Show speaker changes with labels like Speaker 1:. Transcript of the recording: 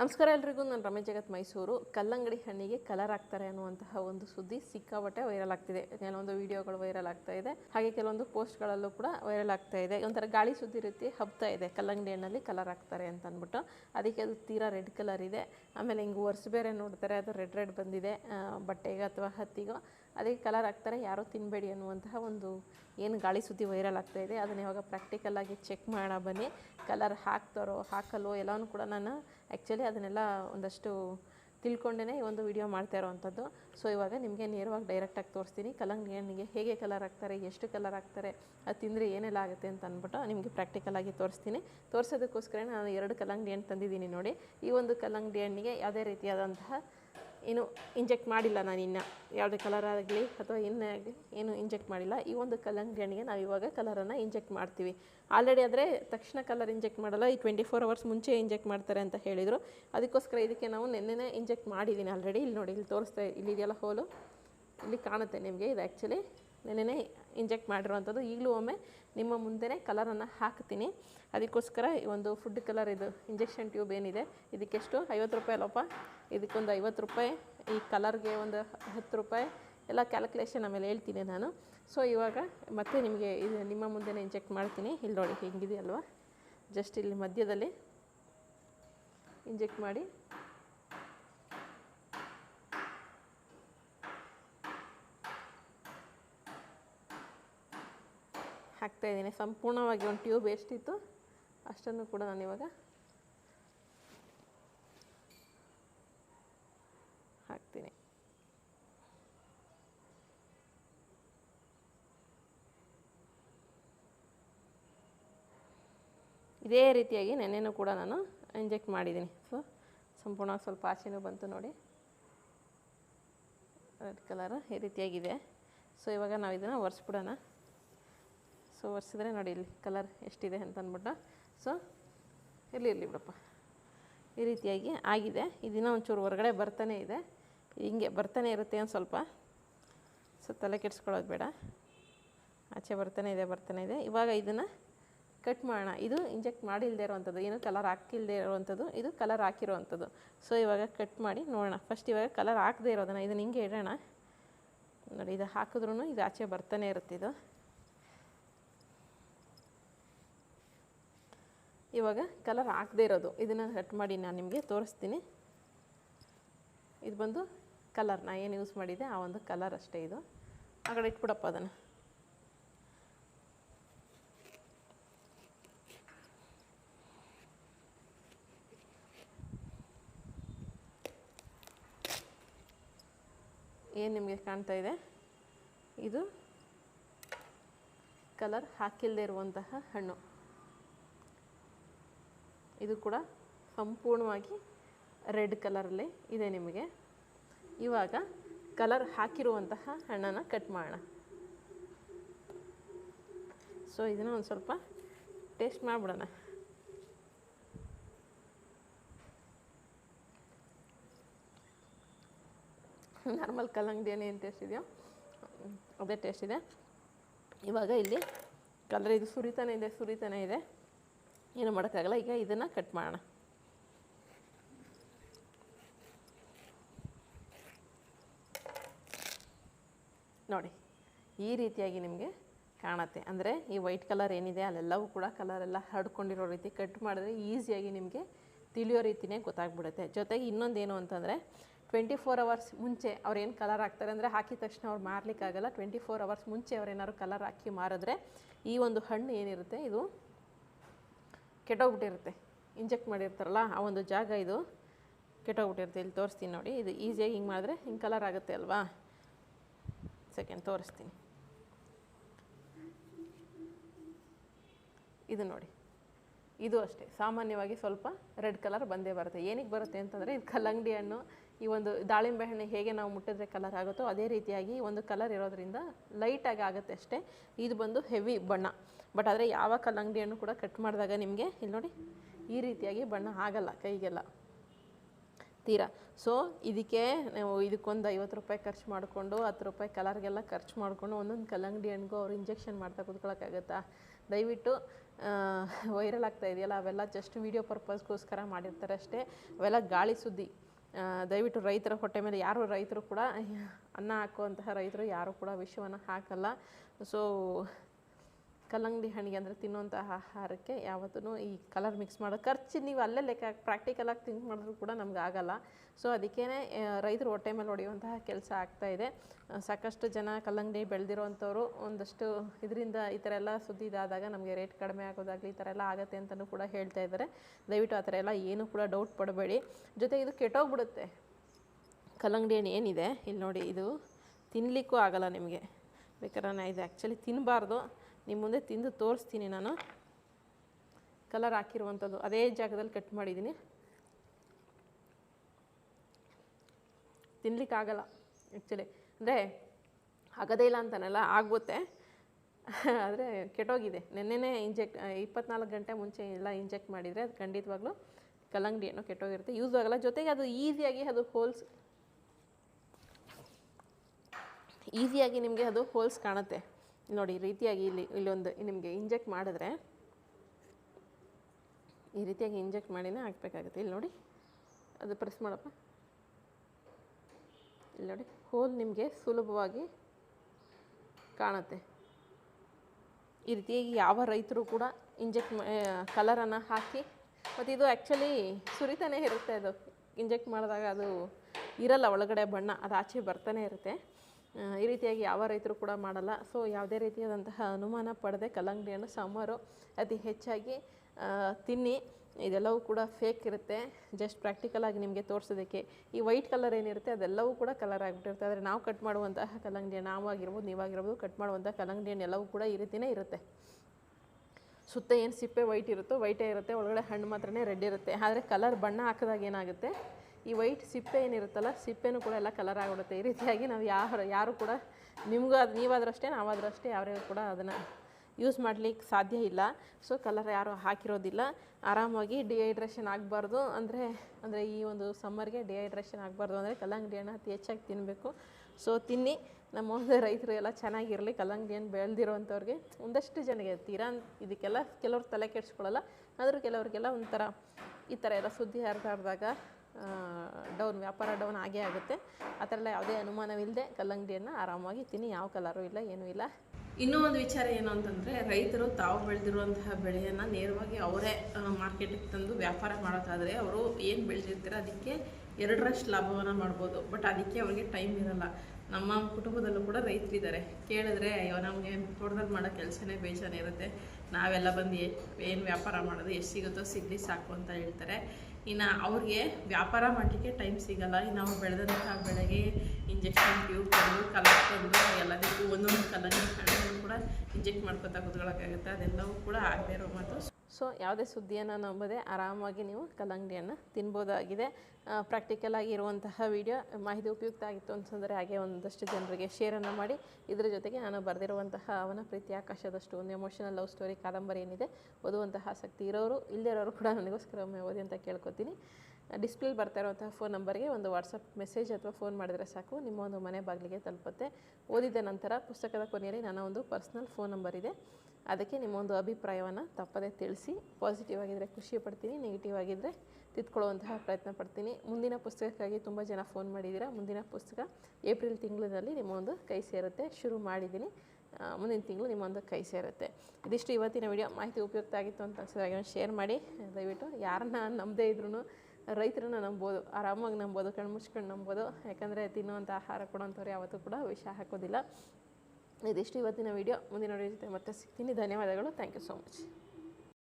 Speaker 1: ನಮಸ್ಕಾರ ಎಲ್ರಿಗೂ, ನಾನು ರಮೇಶ್ ಜಗತ್ ಮೈಸೂರು. ಕಲ್ಲಂಗಡಿ ಹಣ್ಣಿಗೆ ಕಲರ್ ಆಗ್ತಾರೆ ಅನ್ನುವಂತಹ ಒಂದು ಸುದ್ದಿ ಸಿಕ್ಕಾಪಟ್ಟೆ ವೈರಲ್ ಆಗ್ತಿದೆ. ಕೆಲವೊಂದು ವಿಡಿಯೋಗಳು ವೈರಲ್ ಆಗ್ತಾ ಇದೆ. ಹಾಗೆ ಕೆಲವೊಂದು ಪೋಸ್ಟ್ಗಳಲ್ಲೂ ಕೂಡ ವೈರಲ್ ಆಗ್ತಾ ಇದೆ. ಒಂಥರ ಗಾಳಿ ಸುದ್ದಿ ರೀತಿ ಹಬ್ತಾ ಇದೆ. ಕಲ್ಲಂಗಡಿ ಹಣ್ಣಲ್ಲಿ ಕಲರ್ ಆಗ್ತಾರೆ ಅಂತ ಅಂದ್ಬಿಟ್ಟು. ಅದಕ್ಕೆ ಅದು ತೀರಾ ರೆಡ್ ಕಲರ್ ಇದೆ. ಆಮೇಲೆ ಹಿಂಗೆ ವರ್ಷ ಬೇರೆ ನೋಡ್ತಾರೆ, ಅದು ರೆಡ್ ರೆಡ್ ಬಂದಿದೆ. ಬಟ್ಟೆಗೆ ಅಥವಾ ಹತ್ತಿಗೋ, ಅದಕ್ಕೆ ಕಲರ್ ಆಗ್ತಾರೆ. ಯಾರು ತಿನ್ನಬೇಡಿ ಅನ್ನುವಂತಹ ಒಂದು ಏನು ಗಾಳಿ ಸುದ್ದಿ ವೈರಲ್ ಆಗ್ತಾ ಇದೆ. ಅದನ್ನ ಇವಾಗ ಪ್ರಾಕ್ಟಿಕಲ್ ಆಗಿ ಚೆಕ್ ಮಾಡೋಣ ಬನ್ನಿ. ಕಲರ್ ಹಾಕ್ತಾರೋ, ಹಾಕಲ್ವೋ ಎಲ್ಲವೂ ಕೂಡ ನಾನು ಆ್ಯಕ್ಚುಲಿ ಅದನ್ನೆಲ್ಲ ಒಂದಷ್ಟು ತಿಳ್ಕೊಂಡೇ ಈ ಒಂದು ವಿಡಿಯೋ ಮಾಡ್ತಾ ಇರೋವಂಥದ್ದು. ಸೊ ಇವಾಗ ನಿಮಗೆ ನೇರವಾಗಿ ಡೈರೆಕ್ಟಾಗಿ ತೋರಿಸ್ತೀನಿ. ಕಲ್ಲಂಗಡಿ ಹಣ್ಣಿಗೆ ಹೇಗೆ ಕಲರ್ ಹಾಕ್ತಾರೆ, ಎಷ್ಟು ಕಲರ್ ಹಾಕ್ತಾರೆ, ಅದು ತಿಂದರೆ ಏನೆಲ್ಲ ಆಗುತ್ತೆ ಅಂತ ಅಂದ್ಬಿಟ್ಟು ನಿಮಗೆ ಪ್ರಾಕ್ಟಿಕಲಾಗಿ ತೋರಿಸ್ತೀನಿ. ತೋರಿಸೋದಕ್ಕೋಸ್ಕರ ನಾನು ಎರಡು ಕಲ್ಲಂಗಡಿ ಹಣ್ಣು ತಂದಿದ್ದೀನಿ ನೋಡಿ. ಈ ಒಂದು ಕಲ್ಲಂಗಡಿ ಹಣ್ಣಿಗೆ ಯಾವುದೇ ರೀತಿಯಾದಂತಹ ಏನು ಇಂಜೆಕ್ಟ್ ಮಾಡಿಲ್ಲ ನಾನು ಇನ್ನು. ಯಾವುದೇ ಕಲರ್ ಆಗಲಿ ಅಥವಾ ಇನ್ನೇ ಆಗಲಿ ಏನು ಇಂಜೆಕ್ಟ್ ಮಾಡಿಲ್ಲ. ಈ ಒಂದು ಕಲ್ಲಂಗಡಿ ಹಣ್ಣಿಗೆ ನಾವು ಇವಾಗ ಕಲರನ್ನು ಇಂಜೆಕ್ಟ್ ಮಾಡ್ತೀವಿ. ಆಲ್ರೆಡಿ ಆದರೆ ತಕ್ಷಣ ಕಲರ್ ಇಂಜೆಕ್ಟ್ ಮಾಡಲ್ಲ. ಈ ಟ್ವೆಂಟಿ ಫೋರ್ ಅವರ್ಸ್ ಮುಂಚೆ ಇಂಜೆಕ್ಟ್ ಮಾಡ್ತಾರೆ ಅಂತ ಹೇಳಿದರು. ಅದಕ್ಕೋಸ್ಕರ ಇದಕ್ಕೆ ನಾವು ನೆನ್ನೆನೇ ಇಂಜೆಕ್ಟ್ ಮಾಡಿದ್ದೀನಿ ಆಲ್ರೆಡಿ ಇಲ್ಲಿ ನೋಡಿ, ಇಲ್ಲಿ ತೋರಿಸ್ತಾ, ಇಲ್ಲಿ ಇದೆಯಲ್ಲ ಹೋಲು ಇಲ್ಲಿ ಕಾಣುತ್ತೆ ನಿಮಗೆ. ಇದು ಆ್ಯಕ್ಚುಲಿ ನೆನ್ನೆನೇ ಇಂಜೆಕ್ಟ್ ಮಾಡಿರುವಂಥದ್ದು. ಈಗಲೂ ಒಮ್ಮೆ ನಿಮ್ಮ ಮುಂದೆನೇ ಕಲರನ್ನು ಹಾಕ್ತೀನಿ. ಅದಕ್ಕೋಸ್ಕರ ಈ ಒಂದು ಫುಡ್ ಕಲರ್ ಇದು ಇಂಜೆಕ್ಷನ್ ಟ್ಯೂಬ್ ಏನಿದೆ ಇದಕ್ಕೆಷ್ಟು ಐವತ್ತು ರೂಪಾಯಿ ಅಲ್ಲಪ್ಪ. ಇದಕ್ಕೊಂದು ಐವತ್ತು ರೂಪಾಯಿ. ಈ ಕಲರ್ಗೆ ಒಂದು ಹತ್ತು ರೂಪಾಯಿ. ಎಲ್ಲ ಕ್ಯಾಲ್ಕುಲೇಷನ್ ಆಮೇಲೆ ಹೇಳ್ತೀನಿ ನಾನು. ಸೊ ಇವಾಗ ಮತ್ತೆ ನಿಮಗೆ ಇದು ನಿಮ್ಮ ಮುಂದೆನೇ ಇಂಜೆಕ್ಟ್ ಮಾಡ್ತೀನಿ. ಇಲ್ಲಿ ನೋಡಿ, ಹೆಂಗಿದೆಯಲ್ವ? ಜಸ್ಟ್ ಇಲ್ಲಿ ಮಧ್ಯದಲ್ಲಿ ಇಂಜೆಕ್ಟ್ ಮಾಡಿ. ಹಾಕ್ತಾ ಇದ್ದೀನಿ. ಸಂಪೂರ್ಣವಾಗಿ ಒಂದು ಟ್ಯೂಬ್ ಎಷ್ಟಿತ್ತು ಅಷ್ಟನ್ನು ಕೂಡ ನಾನು ಇವಾಗ ಹಾಕ್ತೀನಿ. ಇದೇ ರೀತಿಯಾಗಿ ನೆನ್ನೆನೂ ಕೂಡ ನಾನು ಇಂಜೆಕ್ಟ್ ಮಾಡಿದ್ದೀನಿ. ಸೊ ಸಂಪೂರ್ಣ ಸ್ವಲ್ಪ ಆಚೆನೂ ಬಂತು ನೋಡಿ. ರೆಡ್ ಕಲರ್ ಈ ರೀತಿಯಾಗಿದೆ. ಸೊ ಇವಾಗ ನಾವು ಇದನ್ನು ಒರೆಸ್ಬಿಡೋಣ. ಸೊ ಒರೆಸಿದ್ರೆ ನೋಡಿ ಇಲ್ಲಿ ಕಲರ್ ಎಷ್ಟಿದೆ ಅಂತ ಅಂದ್ಬಿಟ್ಟು. ಸೊ ಇರಲಿ ಇರಲಿ ಬಿಡಪ್ಪ. ಈ ರೀತಿಯಾಗಿ ಆಗಿದೆ. ಇದನ್ನ ಒಂಚೂರು ಹೊರಗಡೆ ಬರ್ತಾನೆ ಇದೆ. ಹಿಂಗೆ ಬರ್ತಾನೆ ಇರುತ್ತೆ ಒಂದು ಸ್ವಲ್ಪ. ಸೊ ತಲೆ ಕೆಡಿಸ್ಕೊಳ್ಳೋದು ಬೇಡ. ಆಚೆ ಬರ್ತಾನೆ ಇದೆ ಬರ್ತಾನೆ ಇದೆ. ಇವಾಗ ಇದನ್ನು ಕಟ್ ಮಾಡೋಣ. ಇದು ಇಂಜೆಕ್ಟ್ ಮಾಡಿಲ್ಲದೆ ಇರುವಂಥದ್ದು. ಏನು ಕಲರ್ ಹಾಕಿಲ್ಲದೆ ಇರುವಂಥದ್ದು. ಇದು ಕಲರ್ ಹಾಕಿರುವಂಥದ್ದು. ಸೊ ಇವಾಗ ಕಟ್ ಮಾಡಿ ನೋಡೋಣ. ಫಸ್ಟ್ ಇವಾಗ ಕಲರ್ ಹಾಕದೇ ಇರೋದನ್ನು. ಇದನ್ನು ಹಿಂಗೆ ಇಡೋಣ. ನೋಡಿ, ಇದು ಹಾಕಿದ್ರೂ ಇದು ಆಚೆ ಬರ್ತಾನೆ ಇರುತ್ತೆ ಇದು. ಇವಾಗ ಕಲರ್ ಹಾಕದೇ ಇರೋದು. ಇದನ್ನು ಕಟ್ ಮಾಡಿ ನಾನು ನಿಮಗೆ ತೋರಿಸ್ತೀನಿ. ಇದು ಬಂದು ಕಲರ್ ನಾ ಏನು ಯೂಸ್ ಮಾಡಿದೆ, ಆ ಒಂದು ಕಲರ್ ಅಷ್ಟೇ ಇದು. ಆ ಕಡೆ ಇಟ್ಬಿಡಪ್ಪ ಅದನ್ನು. ಏನು ನಿಮಗೆ ಕಾಣ್ತಾ ಇದೆ? ಇದು ಕಲರ್ ಹಾಕಿಲ್ಲದೆ ಇರುವಂತಹ ಹಣ್ಣು. ಇದು ಕೂಡ ಸಂಪೂರ್ಣವಾಗಿ ರೆಡ್ ಕಲರಲ್ಲಿ ಇದೆ ನಿಮಗೆ. ಇವಾಗ ಕಲರ್ ಹಾಕಿರುವಂತಹ ಹಣ್ಣನ್ನು ಕಟ್ ಮಾಡೋಣ. ಸೊ ಇದನ್ನು ಒಂದು ಸ್ವಲ್ಪ ಟೇಸ್ಟ್ ಮಾಡಿಬಿಡೋಣ. ನಾರ್ಮಲ್ ಕಲ್ಲಂಗಡಿ ಹಣ್ಣು ಏನು ಟೇಸ್ಟ್ ಇದೆಯೋ ಅದೇ ಟೇಸ್ಟ್ ಇದೆ. ಇವಾಗ ಇಲ್ಲಿ ಕಲರ್ ಇದು ಸುರಿತಾನೆ ಇದೆ ಸುರಿತಾನೆ ಇದೆ. ಏನು ಮಾಡೋಕ್ಕಾಗಲ್ಲ. ಈಗ ಇದನ್ನು ಕಟ್ ಮಾಡೋಣ. ನೋಡಿ, ಈ ರೀತಿಯಾಗಿ ನಿಮಗೆ ಕಾಣತ್ತೆ. ಅಂದರೆ ಈ ವೈಟ್ ಕಲರ್ ಏನಿದೆ, ಅಲ್ಲೆಲ್ಲವೂ ಕೂಡ ಕಲರ್ ಎಲ್ಲ ಹರಡ್ಕೊಂಡಿರೋ ರೀತಿ ಕಟ್ ಮಾಡಿದ್ರೆ ಈಸಿಯಾಗಿ ನಿಮಗೆ ತಿಳಿಯೋ ರೀತಿಯೇ ಗೊತ್ತಾಗ್ಬಿಡುತ್ತೆ. ಜೊತೆಗೆ ಇನ್ನೊಂದೇನು ಅಂತಂದರೆ ಟ್ವೆಂಟಿ ಫೋರ್ ಅವರ್ಸ್ ಮುಂಚೆ ಅವ್ರು ಕಲರ್ ಹಾಕ್ತಾರೆ ಅಂದರೆ ಹಾಕಿದ ತಕ್ಷಣ ಅವ್ರು ಮಾರಲಿಕ್ಕಾಗಲ್ಲ. ಟ್ವೆಂಟಿ ಫೋರ್ ಅವರ್ಸ್ ಮುಂಚೆ ಅವ್ರು ಕಲರ್ ಹಾಕಿ ಮಾರಿದ್ರೆ ಈ ಒಂದು ಹಣ್ಣು ಏನಿರುತ್ತೆ, ಇದು ಕೆಟ್ಟೋಗ್ಬಿಟ್ಟಿರುತ್ತೆ. ಇಂಜೆಕ್ಟ್ ಮಾಡಿರ್ತಾರಲ್ಲ, ಆ ಒಂದು ಜಾಗ ಇದು ಕೆಟ್ಟೋಗ್ಬಿಟ್ಟಿರುತ್ತೆ. ಇಲ್ಲಿ ತೋರಿಸ್ತೀನಿ ನೋಡಿ, ಇದು ಈಸಿಯಾಗಿ ಹಿಂಗೆ ಮಾಡಿದ್ರೆ ಹಿಂಗೆ ಕಲರ್ ಆಗುತ್ತೆ ಅಲ್ವಾ? ಸೆಕೆಂಡ್ ತೋರಿಸ್ತೀನಿ. ಇದು ನೋಡಿ, ಇದು ಅಷ್ಟೇ. ಸಾಮಾನ್ಯವಾಗಿ ಸ್ವಲ್ಪ ರೆಡ್ ಕಲರ್ ಬಂದೇ ಬರುತ್ತೆ. ಏನಕ್ಕೆ ಬರುತ್ತೆ ಅಂತಂದರೆ, ಇದು ಕಲ್ಲಂಗಡಿ ಹಣ್ಣು. ಈ ಒಂದು ದಾಳಿಂಬೆ ಹಣ್ಣು ಹೇಗೆ ನಾವು ಮುಟ್ಟಿದ್ರೆ ಕಲರ್ ಆಗುತ್ತೋ ಅದೇ ರೀತಿಯಾಗಿ ಒಂದು ಕಲರ್ ಇರೋದ್ರಿಂದ ಲೈಟಾಗಿ ಆಗುತ್ತೆ ಅಷ್ಟೇ. ಇದು ಬಂದು ಹೆವಿ ಬಣ್ಣ. ಬಟ್ ಆದರೆ ಯಾವ ಕಲ್ಲಂಗಡಿಯನ್ನು ಕೂಡ ಕಟ್ ಮಾಡಿದಾಗ ನಿಮಗೆ ಇಲ್ಲಿ ನೋಡಿ ಈ ರೀತಿಯಾಗಿ ಬಣ್ಣ ಆಗಲ್ಲ ಕೈಗೆಲ್ಲ. ತೀರಾ. ಸೊ ಇದಕ್ಕೆ ನಾವು ಇದಕ್ಕೊಂದು ಐವತ್ತು ರೂಪಾಯಿ ಖರ್ಚು ಮಾಡಿಕೊಂಡು, ಹತ್ತು ರೂಪಾಯಿ ಕಲರ್ಗೆಲ್ಲ ಖರ್ಚು ಮಾಡಿಕೊಂಡು ಒಂದೊಂದು ಕಲ್ಲಂಗಡಿ ಹಣ್ಣಿಗೂ ಅವ್ರು ಇಂಜೆಕ್ಷನ್ ಮಾಡ್ತಾ ಕೂತ್ಕೊಳ್ಳೋಕ್ಕಾಗತ್ತಾ ದಯವಿಟ್ಟು ವೈರಲ್ ಆಗ್ತಾ ಇದೆಯಲ್ಲ, ಅವೆಲ್ಲ ಜಸ್ಟ್ ವೀಡಿಯೋ ಪರ್ಪಸ್ಗೋಸ್ಕರ ಮಾಡಿರ್ತಾರೆ ಅಷ್ಟೇ. ಅವೆಲ್ಲ ಗಾಳಿ ಸುದ್ದಿ. ದಯವಿಟ್ಟು ರೈತರ ಹೊಟ್ಟೆ ಮೇಲೆ ಯಾರು ರೈತರು ಕೂಡ ಅನ್ನ ಹಾಕುವಂತಹ ರೈತರು ಯಾರು ಕೂಡ ವಿಷವನ್ನು ಹಾಕಲ್ಲ. ಸೊ ಕಲ್ಲಂಗಡಿ ಹಣ್ಣಿಗೆ ಅಂದರೆ ತಿನ್ನುವಂಥ ಆಹಾರಕ್ಕೆ ಯಾವತ್ತೂ ಈ ಕಲರ್ ಮಿಕ್ಸ್ ಮಾಡೋ ಖರ್ಚು ನೀವು ಅಲ್ಲೇ ಲೆಕ್ಕ ಪ್ರಾಕ್ಟಿಕಲಾಗಿ ತಿಂಕ್ ಮಾಡಿದ್ರು ಕೂಡ ನಮ್ಗೆ ಆಗಲ್ಲ. ಸೊ ಅದಕ್ಕೇ ರೈತರು ಹೊಟ್ಟೆ ಮೇಲೆ ಹೊಡೆಯುವಂತಹ ಕೆಲಸ ಆಗ್ತಾ ಇದೆ. ಸಾಕಷ್ಟು ಜನ ಕಲ್ಲಂಗಡಿ ಬೆಳೆದಿರೋವಂಥವ್ರು ಒಂದಷ್ಟು ಇದರಿಂದ ಈ ಥರ ಎಲ್ಲ ಸುದ್ದಿ ಇದಾದಾಗ ನಮಗೆ ರೇಟ್ ಕಡಿಮೆ ಆಗೋದಾಗಲಿ ಈ ಥರ ಎಲ್ಲ ಆಗುತ್ತೆ ಅಂತಲೂ ಕೂಡ ಹೇಳ್ತಾ ಇದ್ದಾರೆ. ದಯವಿಟ್ಟು ಆ ಥರ ಎಲ್ಲ ಏನೂ ಕೂಡ ಡೌಟ್ ಪಡಬೇಡಿ. ಜೊತೆಗೆ ಇದು ಕೆಟ್ಟೋಗ್ಬಿಡುತ್ತೆ. ಕಲ್ಲಂಗಡಿ ಹಣ್ಣು ಏನಿದೆ? ಇಲ್ಲಿ ನೋಡಿ, ಇದು ತಿನ್ನಲಿಕ್ಕೂ ಆಗಲ್ಲ ನಿಮಗೆ. ಬೇಕಾದ್ರೆ ನಾನು ಇದು ಆ್ಯಕ್ಚುಲಿ ತಿನ್ನಬಾರ್ದು ನಿಮ್ಮ ಮುಂದೆ ತಿಂದು ತೋರಿಸ್ತೀನಿ ನಾನು. ಕಲರ್ ಹಾಕಿರುವಂಥದ್ದು. ಅದೇ ಜಾಗದಲ್ಲಿ ಕಟ್ ಮಾಡಿದ್ದೀನಿ. ತಿನ್ಲಿಕ್ಕಾಗಲ್ಲ ಆ್ಯಕ್ಚುಲಿ ಅಂದರೆ ಆಗೋದೇ ಇಲ್ಲ ಅಂತಾನಲ್ಲ ಆಗುತ್ತೆ ಆದರೆ ಕೆಟ್ಟೋಗಿದೆ. ನೆನ್ನೆನೇ ಇಂಜೆಕ್ಟ್ ಇಪ್ಪತ್ನಾಲ್ಕು ಗಂಟೆ ಮುಂಚೆ ಎಲ್ಲ ಇಂಜೆಕ್ಟ್ ಮಾಡಿದರೆ ಅದು ಖಂಡಿತವಾಗ್ಲೂ ಕಲ್ಲಂಗಡಿ ಏನೋ ಕೆಟ್ಟೋಗಿರುತ್ತೆ. ಯೂಸ್ ಆಗಲ್ಲ. ಜೊತೆಗೆ ಅದು ಈಸಿಯಾಗಿ ಅದು ಹೋಲ್ಸ್ ಈಸಿಯಾಗಿ ನಿಮಗೆ ಅದು ಹೋಲ್ಸ್ ಕಾಣುತ್ತೆ. ನೋಡಿ, ರೀತಿಯಾಗಿ ಇಲ್ಲಿ, ಇಲ್ಲೊಂದು ನಿಮಗೆ ಇಂಜೆಕ್ಟ್ ಮಾಡಿದ್ರೆ, ಈ ರೀತಿಯಾಗಿ ಇಂಜೆಕ್ಟ್ ಮಾಡಿನೇ ಹಾಕ್ಬೇಕಾಗುತ್ತೆ. ಇಲ್ಲಿ ನೋಡಿ, ಅದು ಪ್ರೆಸ್ ಮಾಡಪ್ಪ. ಇಲ್ಲಿ ನೋಡಿ, ಹೋಲ್ ನಿಮಗೆ ಸುಲಭವಾಗಿ ಕಾಣುತ್ತೆ. ಈ ರೀತಿಯಾಗಿ ಯಾವ ರೈತರು ಕೂಡ ಇಂಜೆಕ್ಟ್ ಕಲರನ್ನು ಹಾಕಿ, ಮತ್ತು ಇದು ಆ್ಯಕ್ಚುಲಿ ಸುರಿತಾನೇ ಇರುತ್ತೆ ಅದು. ಇಂಜೆಕ್ಟ್ ಮಾಡಿದಾಗ ಅದು ಇರಲ್ಲ, ಒಳಗಡೆ ಬಣ್ಣ ಅದು ಆಚೆ ಬರ್ತಾನೆ ಇರುತ್ತೆ. ಈ ರೀತಿಯಾಗಿ ಯಾವ ರೈತರು ಕೂಡ ಮಾಡಲ್ಲ. ಸೊ ಯಾವುದೇ ರೀತಿಯಾದಂತಹ ಅನುಮಾನ ಪಡದೆ ಕಲ್ಲಂಗಡಿಯನ್ನು ಸಾಂಬಾರು ಅತಿ ಹೆಚ್ಚಾಗಿ ತಿನ್ನಿ. ಇದೆಲ್ಲವೂ ಕೂಡ ಫೇಕ್ ಇರುತ್ತೆ. ಜಸ್ಟ್ ಪ್ರಾಕ್ಟಿಕಲಾಗಿ ನಿಮಗೆ ತೋರಿಸೋದಕ್ಕೆ. ಈ ವೈಟ್ ಕಲರ್ ಏನಿರುತ್ತೆ, ಅದೆಲ್ಲವೂ ಕೂಡ ಕಲರ್ ಆಗಿಬಿಟ್ಟಿರುತ್ತೆ. ಆದರೆ ನಾವು ಕಟ್ ಮಾಡುವಂತಹ ಕಲ್ಲಂಗಡಿ ನಾವು ಆಗಿರ್ಬೋದು ನೀವಾಗಿರ್ಬೋದು ಕಟ್ ಮಾಡುವಂಥ ಕಲ್ಲಂಗಡಿ ಎಲ್ಲವೂ ಕೂಡ ಈ ರೀತಿಯೇ ಇರುತ್ತೆ. ಸುತ್ತ ಏನು ಸಿಪ್ಪೆ ವೈಟ್ ಇರುತ್ತೋ ವೈಟೇ ಇರುತ್ತೆ. ಒಳಗಡೆ ಹಣ್ಣು ಮಾತ್ರನೇ ರೆಡ್ ಇರುತ್ತೆ. ಆದರೆ ಕಲರ್ ಬಣ್ಣ ಹಾಕಿದಾಗ ಏನಾಗುತ್ತೆ? ಈ ವೈಟ್ ಸಿಪ್ಪೆ ಏನಿರುತ್ತಲ್ಲ, ಸಿಪ್ಪೆನೂ ಕೂಡ ಎಲ್ಲ ಕಲರ್ ಆಗಿಬಿಡುತ್ತೆ. ಈ ರೀತಿಯಾಗಿ ನಾವು ಯಾರು ಯಾರು ಕೂಡ ನಿಮಗೂ ಅದು ನೀವಾದ್ರಷ್ಟೇ ನಾವಾದ್ರಷ್ಟೇ ಯಾರಿಗೂ ಕೂಡ ಅದನ್ನು ಯೂಸ್ ಮಾಡಲಿಕ್ಕೆ ಸಾಧ್ಯ ಇಲ್ಲ. ಸೊ ಕಲರ್ ಯಾರು ಹಾಕಿರೋದಿಲ್ಲ. ಆರಾಮಾಗಿ ಡಿಹೈಡ್ರೇಷನ್ ಆಗಬಾರ್ದು. ಅಂದರೆ ಅಂದರೆ ಈ ಒಂದು ಸಮ್ಮರ್ಗೆ ಡಿಹೈಡ್ರೇಷನ್ ಆಗಬಾರ್ದು. ಅಂದರೆ ಕಲ್ಲಂಗಡಿ ಹಣ್ಣು ಅತಿ ಹೆಚ್ಚಾಗಿ ತಿನ್ನಬೇಕು ಸೊ ತಿನ್ನಿ. ನಮ್ಮ ರೈತರು ಎಲ್ಲ ಚೆನ್ನಾಗಿರಲಿ. ಕಲ್ಲಂಗಡಿ ಹಣ್ಣು ಬೆಳೆದಿರೋವಂಥವ್ರಿಗೆ ಒಂದಷ್ಟು ಜನಗೆ ತೀರಾ ಇದಕ್ಕೆಲ್ಲ ಕೆಲವ್ರು ತಲೆ ಕೆಡಿಸ್ಕೊಳ್ಳಲ್ಲ ಆದರೂ ಕೆಲವ್ರಿಗೆಲ್ಲ ಒಂಥರ ಈ ಥರ ಎಲ್ಲ ಸುದ್ದಿ ಹರಿದಾಡ್ದಾಗ ಡೌನ್, ವ್ಯಾಪಾರ ಡೌನ್ ಆಗೇ ಆಗುತ್ತೆ. ಆ ಥರ ಎಲ್ಲ ಯಾವುದೇ ಅನುಮಾನವಿಲ್ಲದೆ ಕಲ್ಲಂಗಡಿಯನ್ನು ಆರಾಮಾಗಿ ತಿನ್ನಿ. ಯಾವ ಕಲರು ಇಲ್ಲ, ಏನೂ ಇಲ್ಲ. ಇನ್ನೂ ಒಂದು ವಿಚಾರ ಏನು ಅಂತಂದರೆ, ರೈತರು ತಾವು ಬೆಳೆದಿರುವಂತಹ ಬೆಳೆಯನ್ನು ನೇರವಾಗಿ ಅವರೇ ಮಾರ್ಕೆಟಿಗೆ ತಂದು ವ್ಯಾಪಾರ ಮಾಡೋದಾದರೆ ಅವರು ಏನು ಬೆಳೆದಿರ್ತಾರೆ, ಅದಕ್ಕೆ ಎರಡರಷ್ಟು ಲಾಭವನ್ನು ಮಾಡ್ಬೋದು. ಬಟ್ ಅದಕ್ಕೆ ಅವರಿಗೆ ಟೈಮ್ ಇರಲ್ಲ. ನಮ್ಮ ಕುಟುಂಬದಲ್ಲೂ ಕೂಡ ರೈತರಿದ್ದಾರೆ. ಕೇಳಿದ್ರೆ, ಅಯ್ಯೋ, ನಮಗೆ ತೋಟದಲ್ಲಿ ಮಾಡೋ ಕೆಲಸನೇ ಬೇಜಾನೇ ಇರುತ್ತೆ. ನಾವೆಲ್ಲ ಬಂದು ಏನು ವ್ಯಾಪಾರ ಮಾಡೋದು, ಎಷ್ಟು ಸಿಗುತ್ತೋ ಸಿಗಲಿ ಸಾಕು ಅಂತ ಹೇಳ್ತಾರೆ. ಇನ್ನು ಅವ್ರಿಗೆ ವ್ಯಾಪಾರ ಮಾಡಲಿಕ್ಕೆ ಟೈಮ್ ಸಿಗಲ್ಲ. ಇನ್ನು ಅವ್ರು ಬೆಳೆದಂತಹ ಬೆಳೆಗೆ ಇಂಜೆಕ್ಷನ್ ಟ್ಯೂಬ್ ತಂದು, ಕಲರ್ ತಂದು, ಎಲ್ಲದಕ್ಕೂ ಒಂದೊಂದು ಕಲರ್ ಹಣ್ಣು ಕೂಡ ಇಂಜೆಕ್ಟ್ ಮಾಡ್ಕೊತಾ ಕೂತ್ಕೊಳ್ಳೋಕ್ಕಾಗುತ್ತೆ ಅದೆಲ್ಲವೂ ಕೂಡ ಆಗದೆ ಇರೋ ಮಾತು. ಸೊ ಯಾವುದೇ ಸುದ್ದಿಯನ್ನು ನಂಬದೆ ಆರಾಮಾಗಿ ನೀವು ಕಲ್ಲಂಗಡಿಯನ್ನು ತಿನ್ಬೋದಾಗಿದೆ. ಪ್ರಾಕ್ಟಿಕಲ್ ಆಗಿ ಇರುವಂತಹ ವಿಡಿಯೋ ಮಾಹಿತಿ ಉಪಯುಕ್ತ ಆಗಿತ್ತು ಅಂತಂದರೆ ಹಾಗೆ ಒಂದಷ್ಟು ಜನರಿಗೆ ಶೇರನ್ನು ಮಾಡಿ. ಇದರ ಜೊತೆಗೆ ನಾನು ಬರೆದಿರುವಂತಹ ಅವನ ಪ್ರೀತಿ, ಆಕಾಶದಷ್ಟು, ಒಂದು ಎಮೋಷನಲ್ ಲವ್ ಸ್ಟೋರಿ ಕಾದಂಬರಿ ಏನಿದೆ, ಓದುವಂತಹ ಆಸಕ್ತಿ ಇರೋರು ಇಲ್ಲದೇ ಇರೋರು ಕೂಡ ನನಗೋಸ್ಕರ ಒಮ್ಮೆ ಓದಿ ಅಂತ ಕೇಳ್ಕೊತೀನಿ. ಡಿಸ್ಪ್ಲೇ ಬರ್ತಾ ಇರುವಂತಹ ಫೋನ್ ನಂಬರ್ಗೆ ಒಂದು ವಾಟ್ಸಪ್ ಮೆಸೇಜ್ ಅಥವಾ ಫೋನ್ ಮಾಡಿದರೆ ಸಾಕು. ನಿಮ್ಮ ಒಂದು ಮನೆ ಬಾಗಿಲಿಗೆ ತಲುಪುತ್ತೆ. ಓದಿದ ನಂತರ ಪುಸ್ತಕದ ಕೊನೆಯಲ್ಲಿ ನನ್ನ ಒಂದು ಪರ್ಸ್ನಲ್ ಫೋನ್ ನಂಬರ್ ಇದೆ. ಅದಕ್ಕೆ ನಿಮ್ಮೊಂದು ಅಭಿಪ್ರಾಯವನ್ನು ತಪ್ಪದೇ ತಿಳಿಸಿ ಪಾಸಿಟಿವ್ ಆಗಿದ್ದರೆ ಖುಷಿ ಪಡ್ತೀನಿ ನೆಗೆಟಿವ್ ಆಗಿದ್ದರೆ ತಿದ್ಕೊಳ್ಳುವಂತಹ ಪ್ರಯತ್ನ ಪಡ್ತೀನಿ. ಮುಂದಿನ ಪುಸ್ತಕಕ್ಕಾಗಿ ತುಂಬ ಜನ ಫೋನ್ ಮಾಡಿದ್ದೀರಾ? ಮುಂದಿನ ಪುಸ್ತಕ ಏಪ್ರಿಲ್ ತಿಂಗಳಲ್ಲಿ ನಿಮ್ಮೊಂದು ಕೈ ಸೇರುತ್ತೆ. ಶುರು ಮಾಡಿದ್ದೀನಿ. ಮುಂದಿನ ತಿಂಗಳು ನಿಮ್ಮೊಂದು ಕೈ ಸೇರುತ್ತೆ. ಇದಿಷ್ಟು ಇವತ್ತಿನ ವಿಡಿಯೋ ಮಾಹಿತಿ ಉಪಯುಕ್ತ ಆಗಿತ್ತು ಅಂತ ಅನ್ಸಿದಾಗ ಶೇರ್ ಮಾಡಿ. ದಯವಿಟ್ಟು ಯಾರನ್ನ ನಂಬದೇ ಇದ್ರೂ ರೈತರನ್ನ ನಂಬೋದು ಆರಾಮಾಗಿ ನಂಬೋದು ಕಣ್ಣು ಮುಚ್ಕೊಂಡು ನಂಬೋದು ಯಾಕಂದರೆ ತಿನ್ನುವಂಥ ಆಹಾರ ಕೊಡೋಂಥವ್ರು ಯಾವತ್ತೂ ಕೂಡ ವಿಷ ಹಾಕೋದಿಲ್ಲ. ಇದಿಷ್ಟು ಇವತ್ತಿನ ವಿಡಿಯೋ ಮುಂದಿನ ಜೊತೆ ಮತ್ತೆ ಸಿಗ್ತೀನಿ. ಧನ್ಯವಾದಗಳು. Thank you so much